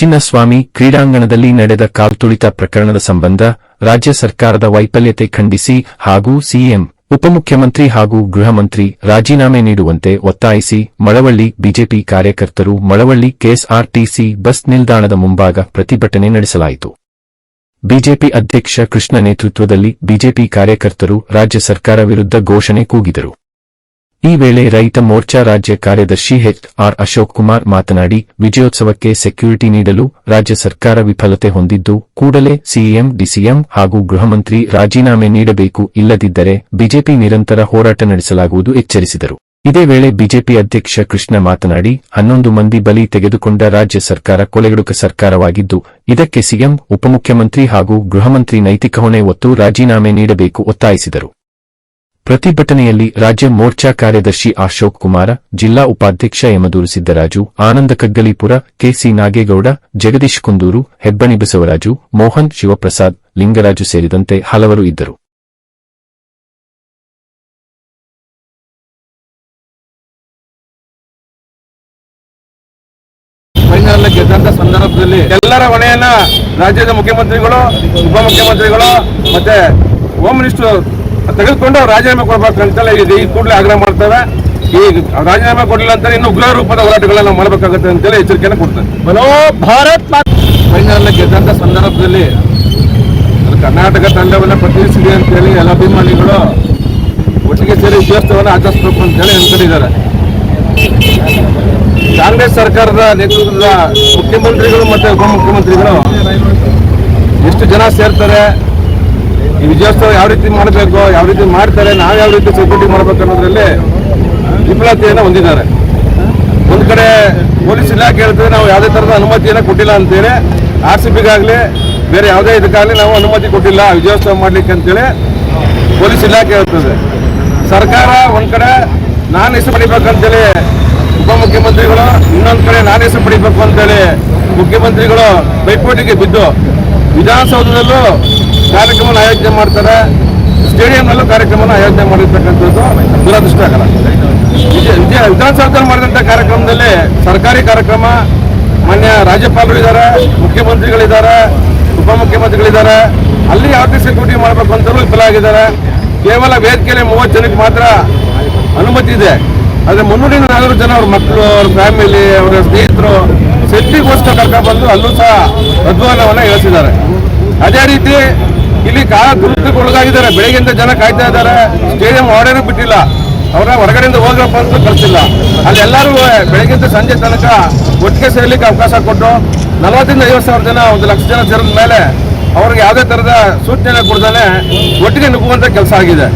ಚಿನ್ನಸ್ವಾಮಿ ಕ್ರೀಡಾಂಗಣದಲ್ಲಿ ನಡೆದ ಕಾಲ್ತುಳಿತ ಪ್ರಕರಣದ ಸಂಬಂಧ ರಾಜ್ಯ ಸರ್ಕಾರದ ವೈಫಲ್ಯತೆ ಖಂಡಿಸಿ ಹಾಗೂ ಸಿಎಂ, ಉಪಮುಖ್ಯಮಂತ್ರಿ ಹಾಗೂ ಗೃಹ ಮಂತ್ರಿ ರಾಜೀನಾಮೆ ನೀಡುವಂತೆ ಒತ್ತಾಯಿಸಿ ಮಳವಳ್ಳಿ ಬಿಜೆಪಿ ಕಾರ್ಯಕರ್ತರು ಮಳವಳ್ಳಿ ಕೆಎಸ್ಆರ್ಟಿಸಿ ಬಸ್ ನಿಲ್ದಾಣದ ಮುಂಭಾಗ ಪ್ರತಿಭಟನೆ ನಡೆಸಲಾಯಿತು. ಬಿಜೆಪಿ ಅಧ್ಯಕ್ಷ ಕೃಷ್ಣ ನೇತೃತ್ವದಲ್ಲಿ ಬಿಜೆಪಿ ಕಾರ್ಯಕರ್ತರು ರಾಜ್ಯ ಸರ್ಕಾರ ವಿರುದ್ಧ ಘೋಷಣೆ ಕೂಗಿದರು. ಈ ವೇಳೆ ರೈತ ಮೋರ್ಚಾ ರಾಜ್ಯ ಕಾರ್ಯದರ್ಶಿ ಎಚ್ ಆರ್ ಅಶೋಕ್ ಕುಮಾರ್ ಮಾತನಾಡಿ, ವಿಜಯೋತ್ಸವಕ್ಕೆ ಸೆಕ್ಯೂರಿಟಿ ನೀಡಲು ರಾಜ್ಯ ಸರ್ಕಾರ ವಿಫಲತೆ ಹೊಂದಿದ್ದು, ಕೂಡಲೇ ಸಿಎಂ, ಡಿಸಿಎಂ ಹಾಗೂ ಗೃಹ ಮಂತ್ರಿ ರಾಜೀನಾಮೆ ನೀಡಬೇಕು ಇಲ್ಲದಿದ್ದರೆ ಬಿಜೆಪಿ ನಿರಂತರ ಹೋರಾಟ ನಡೆಸಲಾಗುವುದು ಎಚ್ಚರಿಸಿದರು. ಇದೇ ವೇಳೆ ಬಿಜೆಪಿ ಅಧ್ಯಕ್ಷ ಕೃಷ್ಣ ಮಾತನಾಡಿ, ಹನ್ನೊಂದು ಮಂದಿ ಬಲಿ ತೆಗೆದುಕೊಂಡ ರಾಜ್ಯ ಸರ್ಕಾರ ಕೊಲೆಗಡುಕ ಸರ್ಕಾರವಾಗಿದ್ದು, ಇದಕ್ಕೆ ಸಿಎಂ, ಉಪಮುಖ್ಯಮಂತ್ರಿ ಹಾಗೂ ಗೃಹ ಮಂತ್ರಿ ನೈತಿಕ ಹೊಣೆ ಹೊತ್ತು ರಾಜೀನಾಮೆ ನೀಡಬೇಕು ಒತ್ತಾಯಿಸಿದರು. ಪ್ರತಿಭಟನೆಯಲ್ಲಿ ರಾಜ್ಯ ಮೋರ್ಚಾ ಕಾರ್ಯದರ್ಶಿ ಅಶೋಕ್ ಕುಮಾರ, ಜಿಲ್ಲಾ ಉಪಾಧ್ಯಕ್ಷ ಯಮದೂರು ಸಿದ್ದರಾಜು, ಆನಂದ ಕಗ್ಗಲಿಪುರ ಕೆಸಿ ನಾಗೇಗೌಡ, ಜಗದೀಶ್ ಕುಂದೂರು, ಹೆಬ್ಬಣಿ ಬಸವರಾಜು, ಮೋಹನ್ ಶಿವಪ್ರಸಾದ್, ಲಿಂಗರಾಜು ಸೇರಿದಂತೆ ಹಲವರು ಇದ್ದರು. ಸಂದರ್ಭದಲ್ಲಿ ಎಲ್ಲರ ಹೊಣೆಯನ್ನ ರಾಜ್ಯದ ಮುಖ್ಯಮಂತ್ರಿಗಳು, ಉಪಮುಖ್ಯಮಂತ್ರಿಗಳು, ಮತ್ತೆ ಹೋಮ್ ಮಿನಿಸ್ಟರ್ ತೆಗೆದುಕೊಂಡು ಅವ್ರು ರಾಜೀನಾಮೆ ಕೊಡಬಾರ್ದು ಅಂತಲ್ಲ ಇದೆ. ಈ ಕೂಡಲೇ ಆಗ್ರಹ ಮಾಡ್ತೇವೆ. ಈ ರಾಜೀನಾಮೆ ಕೊಡಲಿಲ್ಲ ಅಂತ ಇನ್ನು ಉಗ್ರ ರೂಪದ ಹೋರಾಟಗಳನ್ನ ಮಾಡಬೇಕಾಗುತ್ತೆ ಅಂತೇಳಿ ಎಚ್ಚರಿಕೆಯನ್ನು ಕೊಡ್ತಾರೆ ಬಲೋ ಭಾರತ್ ಫೈನಲ್ ಗೆದ್ದಂತ ಸಂದರ್ಭದಲ್ಲಿ ಕರ್ನಾಟಕ ತಂಡವನ್ನು ಪ್ರತಿನಿಧಿಸಿದೆ ಅಂತೇಳಿ ಎಲ್ಲ ಅಭಿಮಾನಿಗಳು ಒಟ್ಟಿಗೆ ಸೇರಿ ವಿಜಯೋತ್ಸವವನ್ನು ಆಚರಿಸಬೇಕು ಅಂತೇಳಿ ಅನ್ಕೊಂಡಿದ್ದಾರೆ. ಕಾಂಗ್ರೆಸ್ ಸರ್ಕಾರದ ನೇತೃತ್ವದ ಮುಖ್ಯಮಂತ್ರಿಗಳು ಮತ್ತೆ ಉಪಮುಖ್ಯಮಂತ್ರಿಗಳು ಎಷ್ಟು ಜನ ಸೇರ್ತಾರೆ? ಈ ವಿಜಯೋತ್ಸವ ಯಾವ ರೀತಿ ಮಾಡಬೇಕು, ಯಾವ ರೀತಿ ಮಾಡ್ತಾರೆ, ನಾವು ಯಾವ ರೀತಿ ಸೆಕ್ಯೂರಿಟಿ ಮಾಡಬೇಕು ಅನ್ನೋದ್ರಲ್ಲಿ ವಿಫಲತೆಯನ್ನು ಹೊಂದಿದ್ದಾರೆ. ಒಂದು ಕಡೆ ಪೊಲೀಸ್ ಇಲಾಖೆ ಹೇಳ್ತದೆ, ನಾವು ಯಾವುದೇ ಥರದ ಅನುಮತಿಯನ್ನು ಕೊಟ್ಟಿಲ್ಲ ಅಂತೇಳಿ. ಆರ್ ಸಿ ಬಿಗಾಗಲಿ, ಬೇರೆ ಯಾವುದೇ ಇದಕ್ಕಾಗಲಿ ನಾವು ಅನುಮತಿ ಕೊಟ್ಟಿಲ್ಲ, ವಿಜಯೋತ್ಸವ ಮಾಡ್ಲಿಕ್ಕೆ ಅಂತೇಳಿ ಪೊಲೀಸ್ ಇಲಾಖೆ ಹೇಳ್ತದೆ. ಸರ್ಕಾರ ಒಂದು ಕಡೆ ನಾನು ಹೆಸರು ಪಡಿಬೇಕಂತೇಳಿ ಉಪಮುಖ್ಯಮಂತ್ರಿಗಳು, ಇನ್ನೊಂದು ಕಡೆ ನಾನು ಹೆಸರು ಪಡಿಬೇಕು ಅಂತೇಳಿ ಮುಖ್ಯಮಂತ್ರಿಗಳು ಪೈಪೋಟಿಗೆ ಬಿದ್ದು ವಿಧಾನಸೌಧದಲ್ಲೂ ಕಾರ್ಯಕ್ರಮ ಆಯೋಜನೆ ಮಾಡ್ತಾರೆ. ಸ್ಟೇಡಿಯಂನಲ್ಲೂ ಕಾರ್ಯಕ್ರಮನ ಆಯೋಜನೆ ಮಾಡಿರ್ತಕ್ಕಂಥದ್ದು ದುರದೃಷ್ಟ ಆಗಲ್ಲ ವಿಧಾನ ವಿಧಾನಸೌಧದಲ್ಲಿ ಮಾಡಿದಂಥ ಕಾರ್ಯಕ್ರಮದಲ್ಲಿ ಸರ್ಕಾರಿ ಕಾರ್ಯಕ್ರಮ, ಮಾನ್ಯ ರಾಜ್ಯಪಾಲರು ಇದ್ದಾರೆ, ಮುಖ್ಯಮಂತ್ರಿಗಳಿದ್ದಾರೆ, ಉಪಮುಖ್ಯಮಂತ್ರಿಗಳಿದ್ದಾರೆ. ಅಲ್ಲಿ ಯಾವ ರೀತಿ ಸೆಕ್ಯೂರಿಟಿ ಮಾಡಬೇಕು ಅಂತಲೂ ವಿಫಲ ಆಗಿದ್ದಾರೆ. ಕೇವಲ ವೇದಿಕೆಯಲ್ಲಿ ಮೂವತ್ತು ಜನಕ್ಕೆ ಮಾತ್ರ ಅನುಮತಿ ಇದೆ. ಆದರೆ ಮುನ್ನೂರಿಂದ ನಾಲ್ಕು ಜನ ಅವ್ರ ಮಕ್ಕಳು, ಅವ್ರ ಫ್ಯಾಮಿಲಿ, ಅವರ ಸ್ನೇಹಿತರು ಸೆಲ್ಫಿಗೋಸ್ಕರ ಕರ್ಕೊಂಡು ಬಂದು ಅಲ್ಲೂ ಸಹ ಅಧ್ವಾನವನ್ನು ಇಳಿಸಿದ್ದಾರೆ. ಅದೇ ರೀತಿ ಇಲ್ಲಿ ಕಾಲ ಒಳಗಾಗಿದ್ದಾರೆ ಬೆಳಗ್ಗೆಯಿಂದ ಜನ ಕಾಯ್ತಾ ಇದ್ದಾರೆ. ಸ್ಟೇಡಿಯಂ ಹೊರಡೇನೂ ಬಿಟ್ಟಿಲ್ಲ. ಅವರ ಹೊರಗಡೆಯಿಂದ ಹೋಗ್ರಪ್ಪ ಅಂತ ಕಳಿಸಿಲ್ಲ ಅಲ್ಲಿ ಎಲ್ಲರೂ ಬೆಳಗ್ಗೆಯಿಂದ ಸಂಜೆ ತನಕ ಒಟ್ಟಿಗೆ ಸೇರ್ಲಿಕ್ಕೆ ಅವಕಾಶ ಕೊಟ್ಟು ನಲವತ್ತರಿಂದ ಐವತ್ತು ಸಾವಿರ ಜನ, ಒಂದು ಲಕ್ಷ ಜನ ಸೇರಿದ ಮೇಲೆ ಅವ್ರಿಗೆ ಯಾವುದೇ ಥರದ ಸೂಚನೆ ಕೊಡ್ದಾನೆ ಒಟ್ಟಿಗೆ ನುಗ್ಗುವಂಥ ಕೆಲಸ ಆಗಿದೆ.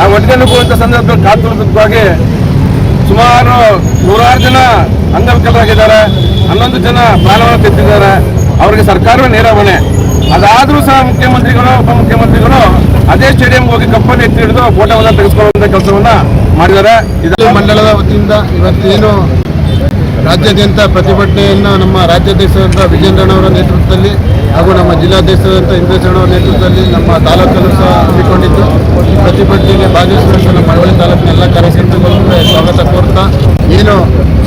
ಆ ಒಟ್ಟಿಗೆ ನುಗ್ಗುವಂಥ ಸಂದರ್ಭದಲ್ಲಿ ಕಾತುರವಾಗಿ ಸುಮಾರು ನೂರಾರು ಜನ ಅಂಗವಿಕಲರಾಗಿದ್ದಾರೆ. ಹನ್ನೊಂದು ಜನ ಪ್ರಾಣವನ್ನು ತೆತ್ತಿದ್ದಾರೆ. ಅವರಿಗೆ ಸರ್ಕಾರವೇ ನೇರ ಅದಾದ್ರೂ ಸಹ ಮುಖ್ಯಮಂತ್ರಿಗಳು, ಉಪಮುಖ್ಯಮಂತ್ರಿಗಳು ಅದೇ ಸ್ಟೇಡಿಯಂ ಹೋಗಿ ಕಪ್ಪನ್ನು ಎತ್ತಿ ಹಿಡಿದು ಫೋಟೋವನ್ನ ತೆಗೆದುಕೊಳ್ಳುವಂತ ಕೆಲಸವನ್ನ ಮಾಡಿದ್ದಾರೆ. ಇದು ಮಂಡಲದ ವತಿಯಿಂದ ಇವತ್ತೇನು ರಾಜ್ಯಾದ್ಯಂತ ಪ್ರತಿಭಟನೆಯನ್ನು ನಮ್ಮ ರಾಜ್ಯಾಧ್ಯಕ್ಷರಾದ ವಿಜೇಂದ್ರಣ್ಣವರ ನೇತೃತ್ವದಲ್ಲಿ ಹಾಗೂ ನಮ್ಮ ಜಿಲ್ಲಾಧ್ಯಕ್ಷರಾದಂಥ ಅವರ ನೇತೃತ್ವದಲ್ಲಿ ನಮ್ಮ ತಾಲೂಕಲ್ಲೂ ಸಹ ಹಮ್ಮಿಕೊಂಡಿದ್ದು. ಈ ಪ್ರತಿಭಟನೆಗೆ ಭಾಗವಹಿಸಿದಂಥ ನಮ್ಮ ಮಳವಳ್ಳಿ ತಾಲೂಕಿನ ಎಲ್ಲ ಕಾರ್ಯಕರ್ತರುಗಳಿಗೆ ಸ್ವಾಗತ ಕೋರ್ತಾ. ಏನು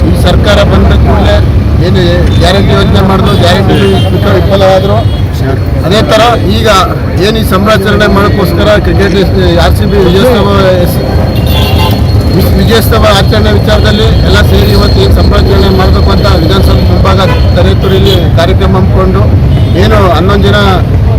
ಈ ಸರ್ಕಾರ ಬಂದ ಕೂಡಲೇ ಏನು ಗ್ಯಾರಂಟಿ ಯೋಜನೆ ಮಾಡಿದ್ರು, ಗ್ಯಾರಂಟಿ ವಿಫಲವಾದರು. ಅದೇ ಥರ ಈಗ ಏನು ಈ ಸಂಭ್ರಾಚರಣೆ ಮಾಡೋಕ್ಕೋಸ್ಕರ ಕ್ರಿಕೆಟ್ ಆರ್ ಸಿ ಬಿ ವಿಜಯೋತ್ಸವ ವಿಜಯೋತ್ಸವ ಆಚರಣೆ ವಿಚಾರದಲ್ಲಿ ಎಲ್ಲ ಸೇರಿ ಇವತ್ತು ಏನು ಸಂಭ್ರಾಚರಣೆ ಮಾಡಬೇಕು ಅಂತ ವಿಧಾನಸಭೆ ಮುಂಭಾಗ ತರೇತುರಿಲಿ ಕಾರ್ಯಕ್ರಮ ಹಮ್ಮಿಕೊಂಡು ಏನು ಹನ್ನೊಂದು ಜನ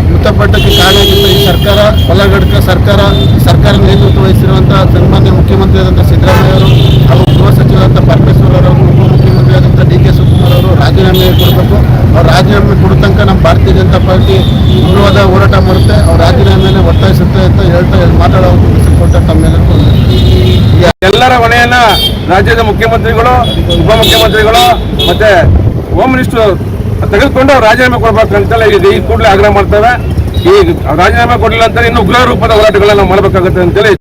ಮೃತಪಟ್ಟಕ್ಕೆ ಕಾರಣ ಆಗಿತ್ತು ಈ ಸರ್ಕಾರ ಹೊಲಗಡ್ಕ ಸರ್ಕಾರ ಸರ್ಕಾರ ನೇತೃತ್ವ ವಹಿಸಿರುವಂಥ ಸನ್ಮಾನ್ಯ ಮುಖ್ಯಮಂತ್ರಿಯಾದಂಥ ಸಿದ್ದರಾಮಯ್ಯ ಅವರು ಹಾಗೂ ಗೃಹ ಸಚಿವರಾದಂಥ ಪರಮೇಶ್ವರ್ ಅವರು ಉಪಮುಖ್ಯಮಂತ್ರಿಯಾದಂಥ ಡಿ ಕೆ ಶಿವಕುಮಾರ್ ಅವರು ರಾಜೀನಾಮೆ ಕೊಡಬೇಕು ಅವ್ರು ರಾಜೀನಾಮೆ ಕೊಡೋ ತನಕ ನಮ್ಮ ಭಾರತೀಯ ಜನತಾ ಪಾರ್ಟಿ ಉಗ್ರವಾದ ಹೋರಾಟ ಮಾಡುತ್ತೆ. ಅವ್ರ ರಾಜೀನಾಮೆ ಒತ್ತಾಯಿಸುತ್ತೆ ಅಂತ ಹೇಳ್ತಾ ಮಾತಾಡೋ ಕೊಟ್ಟ ತಮ್ಮೆಲ್ಲರಿಗೂ ಎಲ್ಲರ ಹೊಣೆಯನ್ನ ರಾಜ್ಯದ ಮುಖ್ಯಮಂತ್ರಿಗಳು, ಉಪಮುಖ್ಯಮಂತ್ರಿಗಳು ಮತ್ತೆ ಹೋಮ್ ಮಿನಿಸ್ಟರ್ ತೆಗೆದುಕೊಂಡು ಅವ್ರು ರಾಜೀನಾಮೆ ಕೊಡ್ಬೇಕು ಅಂತೇಳಿ ಈಗ ಈ ಕೂಡಲೇ ಆಗ್ರಹ ಮಾಡ್ತವೆ ಈ ರಾಜೀನಾಮೆ ಕೊಡಲಿಲ್ಲ ಅಂತ ಇನ್ನು ಉಗ್ರ ರೂಪದ ಹೋರಾಟಗಳನ್ನ ಮಾಡಬೇಕಾಗುತ್ತೆ ಅಂತೇಳಿ